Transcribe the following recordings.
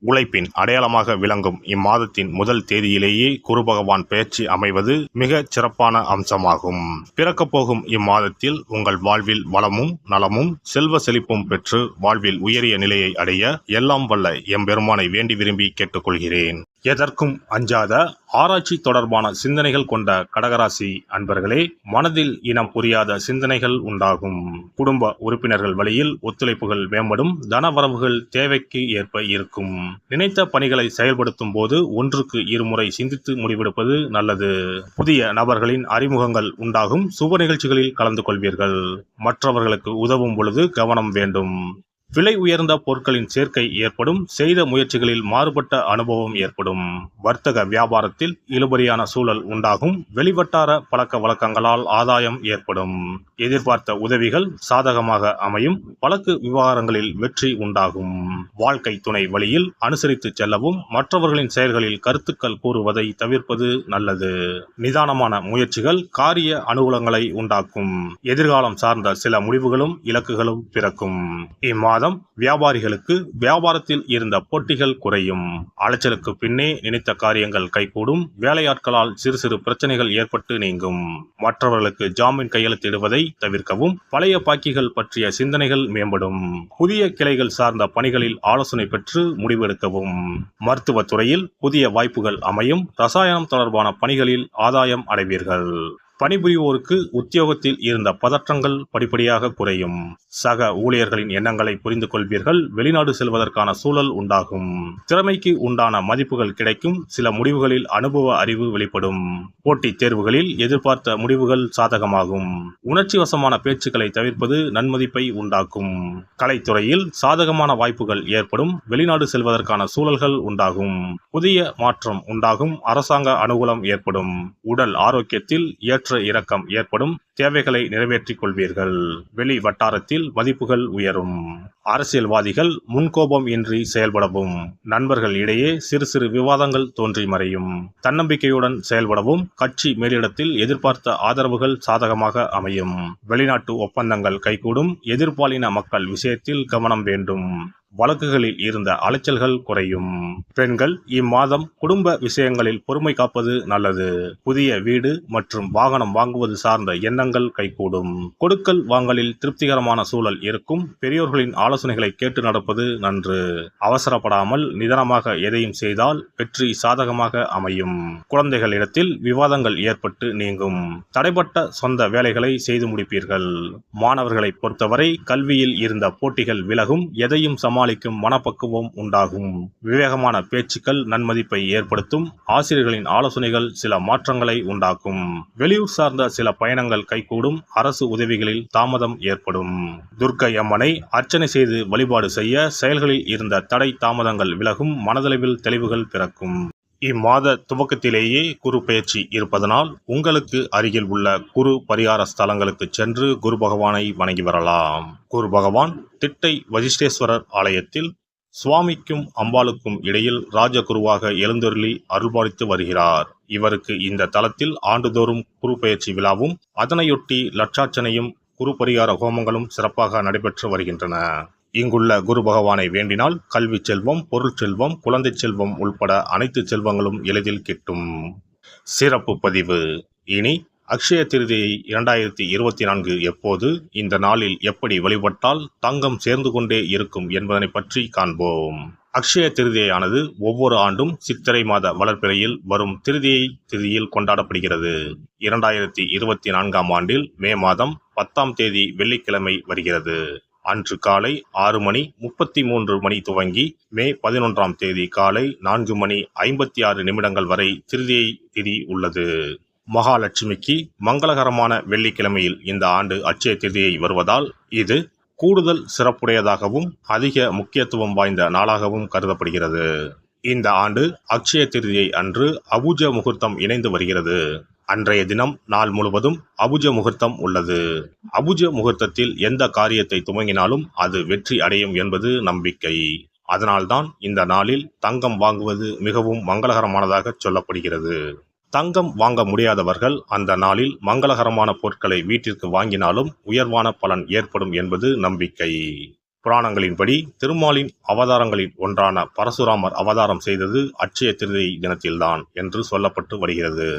உழைப்பின் அடையாளமாக விளங்கும் இம்மாதத்தின் முதல் தேதியிலேயே குரு பகவான் பெயர்ச்சி அமைவது மிக சிறப்பான அம்சமாகும். பிறக்கப் போகும் இம்மாதத்தில் உங்கள் வாழ்வில் வளமும் நலமும் செல்வ செழிப்பும் பெற்று வாழ்வில் உயரிய நிலையை அடைய எல்லாம் வல்ல எம்பெருமானை வேண்டி விரும்பி கேட்டுக்கொள்கிறேன். எதற்கும் அஞ்சாத ஆராய்ச்சி தொடர்பான சிந்தனைகள் கொண்ட கடகராசி அன்பர்களே மனதில் இனம் புரியாத சிந்தனைகள் உண்டாகும். குடும்ப உறுப்பினர்கள் வழியில் ஒத்துழைப்புகள் மேம்படும் தனவரவுகள் தேவைக்கு ஏற்ப இருக்கும். நினைத்த பணிகளை செயல்படுத்தும் போது ஒன்றுக்கு இருமுறை சிந்தித்து முடிவெடுப்பது நல்லது. புதிய நபர்களின் அறிமுகங்கள் உண்டாகும். சுப நிகழ்ச்சிகளில் கலந்து கொள்வீர்கள். மற்றவர்களுக்கு உதவும் பொழுது கவனம் வேண்டும். விலை உயர்ந்த பொருட்களின் சேர்க்கை ஏற்படும் செய்த முயற்சிகளில் மாறுபட்ட அனுபவம் ஏற்படும். வர்த்தக வியாபாரத்தில் இழுபறியான சூழல் உண்டாகும். வெளிவட்டார பழக்க வழக்கங்களால் ஆதாயம் ஏற்படும். எதிர்பார்த்த உதவிகள் சாதகமாக அமையும். வழக்கு விவகாரங்களில் வெற்றி உண்டாகும். வாழ்க்கை துணை வழியில் அனுசரித்து செல்லவும் மற்றவர்களின் செயல்களில் கருத்துக்கள் கூறுவதை தவிர்ப்பது நல்லது. நிதானமான முயற்சிகள் காரிய அனுகூலங்களை உண்டாக்கும். எதிர்காலம் சார்ந்த சில முடிவுகளும் இலக்குகளும் பிறக்கும். மாதம் வியாபாரிகளுக்கு வியாபாரத்தில் இருந்த போட்டிகள் குறையும். அலைச்சலுக்கு பின்னே நினைத்த காரியங்கள் கைகூடும். வேலையாட்களால் சிறு சிறு பிரச்சனைகள் ஏற்பட்டு நீங்கும். மற்றவர்களுக்கு ஜாமீன் கையெழுத்திடுவதை தவிர்க்கவும் பழைய பாக்கிகள் பற்றிய சிந்தனைகள் மேம்படும். புதிய கிளைகள் சார்ந்த பணிகளில் ஆலோசனை பெற்று முடிவெடுக்கவும். மருத்துவத் துறையில் புதிய வாய்ப்புகள் அமையும். ரசாயனம் தொடர்பான பணிகளில் ஆதாயம் அடைவீர்கள். பணிபுரிவோருக்கு உத்தியோகத்தில் இருந்த பதற்றங்கள் படிப்படியாக குறையும். சக ஊழியர்களின் எண்ணங்களை புரிந்து கொள்வீர்கள். வெளிநாடு செல்வதற்கான சூழல் உண்டாகும். திறமைக்கு உண்டான மதிப்புகள் கிடைக்கும். சில முடிவுகளில் அனுபவ அறிவு வெளிப்படும். போட்டித் தேர்வுகளில் எதிர்பார்த்த முடிவுகள் சாதகமாகும். உணர்ச்சி வசமான பேச்சுக்களை தவிர்ப்பது நன்மதிப்பை உண்டாக்கும். கலைத்துறையில் சாதகமான வாய்ப்புகள் ஏற்படும். வெளிநாடு செல்வதற்கான சூழல்கள் உண்டாகும். புதிய மாற்றம் உண்டாகும். அரசாங்க அனுகூலம் ஏற்படும். உடல் ஆரோக்கியத்தில் ஏற்ற இறக்கம் ஏற்படும். தேவைகளை நிறைவேற்றிக் கொள்வீர்கள். வெளி வட்டாரத்தில் மதிப்புகள் உயரும். அரசியல்வாதிகள் முன்கோபம் இன்றி செயல்படவும். நண்பர்கள் இடையே சிறு சிறு விவாதங்கள் தோன்றி மறையும். தன்னம்பிக்கையுடன் செயல்படவும். கட்சி மேலிடத்தில் எதிர்பார்த்த ஆதரவுகள் சாதகமாக அமையும். வெளிநாட்டு ஒப்பந்தங்கள் கைகூடும். எதிர்பாலின மக்கள் விஷயத்தில் கவனம் வேண்டும். வழக்குகளில் இருந்த அலைச்சல்கள் குறையும். பெண்கள் இம்மாதம் குடும்ப விஷயங்களில் பொறுமை காப்பது நல்லது. புதிய வீடு மற்றும் வாகனம் வாங்குவது சார்ந்த எண்ணங்கள் கைகூடும். கொடுக்கல் வாங்கலில் திருப்திகரமான சூழல் இருக்கும். பெரியோர்களின் ஆலோசனைகளை கேட்டு நடப்பது நன்று. அவசரப்படாமல் நிதானமாக எதையும் செய்தால் வெற்றி சாதகமாக அமையும். குழந்தைகளிடத்தில் விவாதங்கள் ஏற்பட்டு நீங்கும். தடைப்பட்ட சொந்த வேலைகளை செய்து முடிப்பீர்கள். மாணவர்களை பொறுத்தவரை கல்வியில் இருந்த போட்டிகள் விலகும். எதையும் சமாளி சமாளிக்கும் மனப்பக்குவம் உண்டாகும். விவேகமான பேச்சுக்கள் நன்மதிப்பை ஏற்படுத்தும். ஆசிரியர்களின் ஆலோசனைகள் சில மாற்றங்களை உண்டாக்கும். வெளியூர் சார்ந்த சில பயணங்கள் கைகூடும். அரசு உதவிகளில் தாமதம் ஏற்படும். துர்க்கை அம்மனை அர்ச்சனை செய்து வழிபாடு செய்ய செயல்களில் இருந்த தடை தாமதங்கள் விலகும். மனதளவில் தெளிவுகள் பிறக்கும். இம்மாத துவக்கத்திலேயே குரு பயிற்சி இருப்பதனால் உங்களுக்கு அருகில் உள்ள குரு பரிகார ஸ்தலங்களுக்கு சென்று குரு பகவானை வணங்கி வரலாம். குரு பகவான் திட்டை வசிஷ்டேஸ்வரர் ஆலயத்தில் சுவாமிக்கும் அம்பாளுக்கும் இடையில் ராஜகுருவாக எழுந்தொருளி அருள்பாலித்து வருகிறார். இவருக்கு இந்த தலத்தில் ஆண்டுதோறும் குரு பயிற்சி விழாவும் அதனையொட்டி லட்சாச்சனையும் குரு பரிகார ஹோமங்களும் சிறப்பாக நடைபெற்று வருகின்றன. இங்குள்ள குரு பகவானை வேண்டினால் கல்வி செல்வம் பொருள் செல்வம் குழந்தை செல்வம் உள்பட அனைத்து செல்வங்களும் எளிதில் கிட்டும். சிறப்பு பதிவு. இனி அக்ஷய திருதியை இரண்டாயிரத்தி இருபத்தி நான்கு எப்போது இந்த நாளில் எப்படி வழிபட்டால் தங்கம் சேர்ந்து கொண்டே இருக்கும் என்பதனை பற்றி காண்போம். அக்ஷய திருதியானது ஒவ்வொரு ஆண்டும் சித்திரை மாத வளர்ப்பிறையில் வரும் திருதியை திருதியில் கொண்டாடப்படுகிறது. இரண்டாயிரத்தி இருபத்தி நான்காம் ஆண்டில் மே மாதம் பத்தாம் தேதி வெள்ளிக்கிழமை வருகிறது. அன்று காலை ஆறு மணி முப்பத்தி மூன்று மணி துவங்கி மே பதினொன்றாம் தேதி காலை நான்கு மணி ஐம்பத்தி ஆறு நிமிடங்கள் வரை திருதியை திதி உள்ளது. மகாலட்சுமிக்கு மங்களகரமான வெள்ளிக்கிழமையில் இந்த ஆண்டு அட்சய திதியை வருவதால் இது கூடுதல் சிறப்புடையதாகவும் அதிக முக்கியத்துவம் வாய்ந்த நாளாகவும் கருதப்படுகிறது. இந்த ஆண்டு அக்ஷய திருதியை அன்று அபுஜ முகூர்த்தம் இணைந்து வருகிறது. அன்றைய தினம் நாள் முழுவதும் அபுஜ முகூர்த்தம் உள்ளது. அபுஜ முகூர்த்தத்தில் எந்த காரியத்தை துவங்கினாலும் அது வெற்றி அடையும் என்பது நம்பிக்கை. அதனால்தான் இந்த நாளில் தங்கம் வாங்குவது மிகவும் மங்களகரமானதாக சொல்லப்படுகிறது. தங்கம் வாங்க முடியாதவர்கள் அந்த நாளில் மங்களகரமான பொருட்களை வீட்டிற்கு வாங்கினாலும் உயர்வான பலன் ஏற்படும் என்பது நம்பிக்கை. புராணங்களின்படி திருமாலின் அவதாரங்களில் ஒன்றான பரசுராமர் அவதாரம் செய்தது அட்சய திருதை தினத்தில்தான் என்று சொல்லப்பட்டு வருகிறது.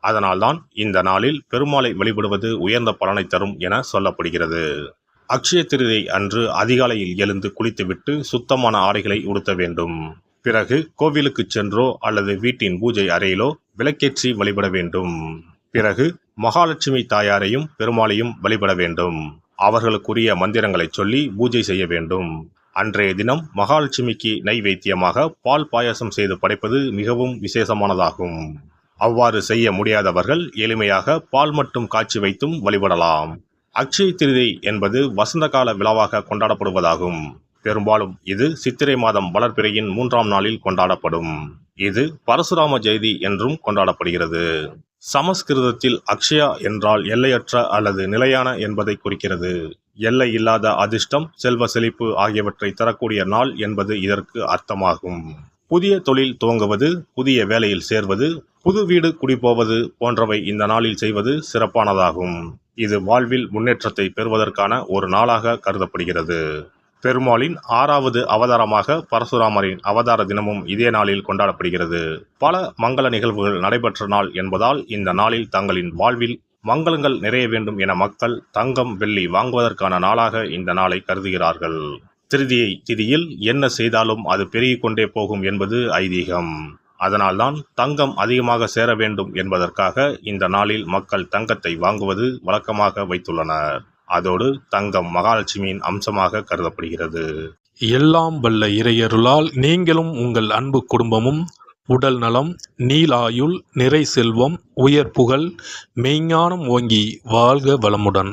அதனால்தான் இந்த நாளில் பெருமாளை வழிபடுவது உயர்ந்த பலனை தரும் என சொல்லப்படுகிறது. அக்ஷய திருதை அன்று அதிகாலையில் எழுந்து குளித்துவிட்டு சுத்தமான ஆடைகளை உடுத்த வேண்டும். பிறகு கோவிலுக்கு சென்றோ அல்லது வீட்டின் பூஜை அறையிலோ விளக்கேற்றி வழிபட வேண்டும். பிறகு மகாலட்சுமி தாயாரையும் பெருமாளையும் வழிபட வேண்டும். அவர்களுக்குரிய மந்திரங்களை சொல்லி பூஜை செய்ய வேண்டும். அன்றைய தினம் மகாலட்சுமிக்கு நைவேத்தியமாக பால் பாயாசம் செய்து படைப்பது மிகவும் விசேஷமானதாகும். அவ்வாறு செய்ய முடியாதவர்கள் எளிமையாக பால் மட்டும் காய்ச்சி வைத்தும் வழிபடலாம். அக்ஷய திருதி என்பது வசந்த கால விழாவாக கொண்டாடப்படுவதாகும். பெரும்பாலும் இது சித்திரை மாதம் வளர்பிறையின் மூன்றாம் நாளில் கொண்டாடப்படும். இது பரசுராம ஜெயதி என்றும் கொண்டாடப்படுகிறது. சமஸ்கிருதத்தில் அக்ஷயா என்றால் எல்லையற்ற அல்லது நிலையான என்பதை குறிக்கிறது. எல்லை இல்லாத அதிர்ஷ்டம் செல்வ செழிப்பு ஆகியவற்றை தரக்கூடிய நாள் என்பது இதற்கு அர்த்தமாகும். புதிய தொழில் துவங்குவது புதிய வேலையில் சேர்வது புது வீடு குடிபோவது போன்றவை இந்த நாளில் செய்வது சிறப்பானதாகும். இது வாழ்வில் முன்னேற்றத்தை பெறுவதற்கான ஒரு நாளாக கருதப்படுகிறது. பெருமாளின் ஆறாவது அவதாரமாக பரசுராமரின் அவதார தினமும் இதே நாளில் கொண்டாடப்படுகிறது. பல மங்கள நிகழ்வுகள் நடைபெற்ற நாள் என்பதால் இந்த நாளில் தங்களின் வாழ்வில் மங்களங்கள் நிறைய வேண்டும் என மக்கள் தங்கம் வெள்ளி வாங்குவதற்கான நாளாக இந்த நாளை கருதுகிறார்கள். திருதியை திதியில் என்ன செய்தாலும் அது பெருகிக் கொண்டே போகும் என்பது ஐதீகம். அதனால்தான் தங்கம் அதிகமாக சேர வேண்டும் என்பதற்காக இந்த நாளில் மக்கள் தங்கத்தை வாங்குவது வழக்கமாக வைத்துள்ளனர். அதோடு தங்கம் மகாலட்சுமியின் அம்சமாக கருதப்படுகிறது. எல்லாம் வல்ல இறையருளால் நீங்களும் உங்கள் அன்பு குடும்பமும் உடல் நலம் நீலாயுள் நிறை செல்வம் உயர் புகழ் மெய்ஞானம் ஓங்கி வாழ்க வளமுடன்.